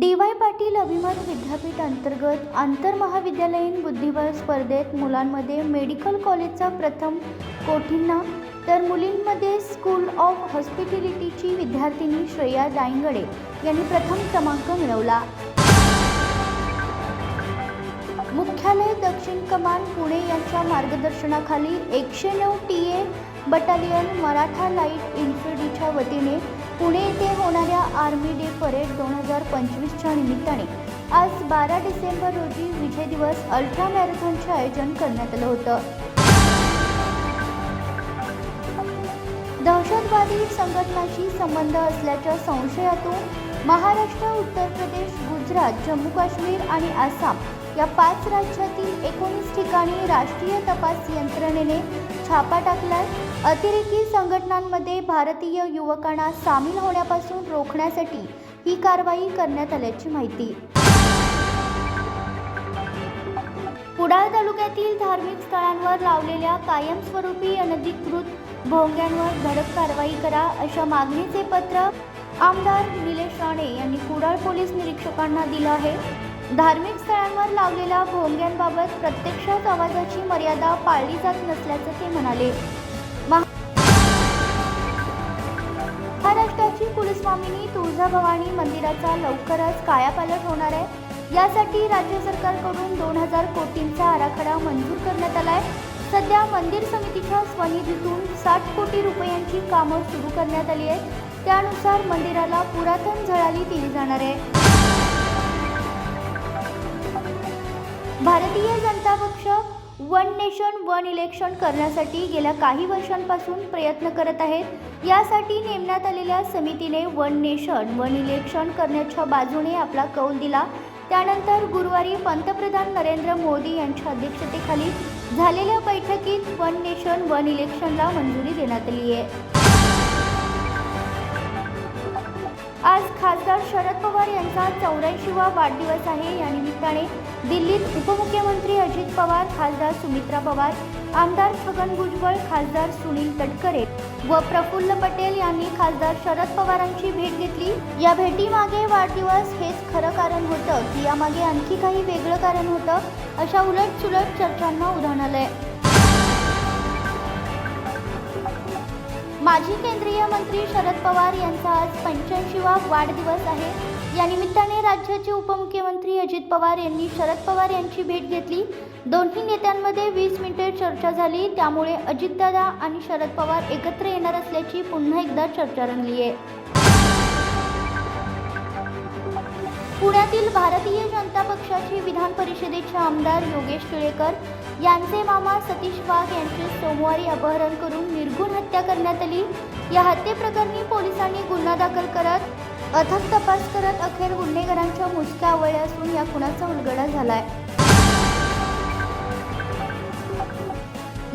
D Y Patil अभिमत विद्यापीठ अंतर्गत आंतरमहाविद्यालयीन बुद्धिबळ स्पर्धेत मुलांमध्ये मेडिकल कॉलेजचा प्रथम कोठींना तर मुलींमध्ये स्कूल ऑफ हॉस्पिटॅलिटीची विद्यार्थिनी श्रेया दायंगडे यांनी प्रथम क्रमांक मिळवला. मुख्यालय दक्षिण कमान पुणे यांच्या मार्गदर्शनाखाली एकशे नऊ T A battalion Maratha light इन्फंट्रीच्या वतीने पुणे येथे होणाऱ्या आर्मी डे परेड दोन हजार पंचवीसच्या निमित्ताने आज बारा डिसेंबर रोजी विजय दिवस अल्ट्रा मॅरेथॉनचे आयोजन करण्यात आलं होतं. दहशतवादी संघटनाशी संबंध असल्याच्या संशयातून महाराष्ट्र उत्तर प्रदेश गुजरात जम्मू काश्मीर आणि आसाम या पाच राज्यातील एकोणीस ठिकाणी राष्ट्रीय तपास यंत्रणेने छापा टाकलाय. अतिरेकी संघटनांमध्ये भारतीय युवकांना सामील होण्यापासून रोखण्यासाठी ही कारवाई करण्यात आल्याची माहिती. कुडाळ तालुक्यातील धार्मिक स्थळांवर लावलेल्या कायमस्वरूपी अनधिकृत भोंग्यांवर धडक कारवाई करा अशा मागणीचे पत्र आमदार निलेश राणे यांनी कुडाळ पोलीस निरीक्षकांना दिलं आहे. धार्मिक स्थळांवर लावलेल्या भोंग्यांबाबत प्रत्यक्षात आवाजाची मर्यादा पाळली जात नसल्याचं ते म्हणाले. महाराष्ट्राची कुलस्वामिनी तुळजाभवानी मंदिराचा लवकरच कायापालट होणार आहे. यासाठी राज्य सरकारकडून दोन हजार कोटींचा आराखडा मंजूर करण्यात आला आहे सध्या मंदिर समितीच्या स्वनिधीतून साठ कोटी रुपयांची कामं सुरू करण्यात आली आहेत. त्यानुसार मंदिराला पुरातन झळाली दिली जाणार आहे. भारतीय जनता पक्ष वन नेशन वन इलेक्शन करण्यासाठी गेल्या काही वर्षांपासून प्रयत्न करत आहेत. यासाठी नेमण्यात आलेल्या समितीने वन नेशन वन इलेक्शन करण्याच्या बाजूने आपला कौल दिला. त्यानंतर गुरुवारी पंतप्रधान नरेंद्र मोदी यांच्या अध्यक्षतेखाली झालेल्या बैठकीत वन नेशन वन इलेक्शनला मंजुरी देण्यात आली आहे. आज खासदार शरद पवार यांचा चौऱ्याऐंशीवा वाढदिवस आहे. या निमित्ताने दिल्लीत उपमुख्यमंत्री अजित पवार खासदार सुमित्रा पवार आमदार छगन भुजबळ खासदार सुनील तटकरे व प्रफुल्ल पटेल यांनी खासदार शरद पवारांची भेट घेतली. या भेटीमागे वाढदिवस हेच खरं कारण होतं की यामागे आणखी काही वेगळं कारण होतं अशा उलट चर्चांना उधाण आलंय माजी केंद्रीय मंत्री शरद पवार यांचा आज पंच्याऐंशीवा वाढदिवस आहे. या निमित्ताने राज्याचे उपमुख्यमंत्री अजित पवार यांनी शरद पवार यांची भेट घेतली. दोन्ही नेत्यांमध्ये वीस मिनिटे चर्चा झाली. त्यामुळे अजितदादा आणि शरद पवार एकत्र येणार असल्याची पुन्हा एकदा चर्चा रंगली आहे पुण्यातील भारतीय जनता पक्षाचे विधान परिषदेचे आमदार योगेश टिळेकर यांचे मामा सतीश वाघ यांचे सोमवारी अपहरण करून निर्गुण हत्या करण्यात आली. या हत्येप्रकरणी पोलिसांनी गुन्हा दाखल करत अथक तपास करत अखेर गुन्हेगारांच्या मुसक्या आवळल्या असून या खुनाचा उलगडा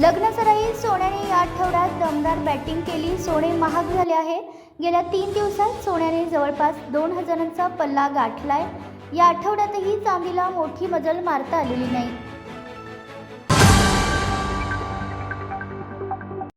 झालाय लग्नसराईत सोन्याने या आठवड्यात दमदार बॅटिंग केली सोने महाग झाले आहे. गेल्या तीन दिवसात सोन्याने जवळपास दोन हजारांचा पल्ला गाठलाय. या आठवड्यातही चांदीला मोठी मजल मारता आलेली नाही.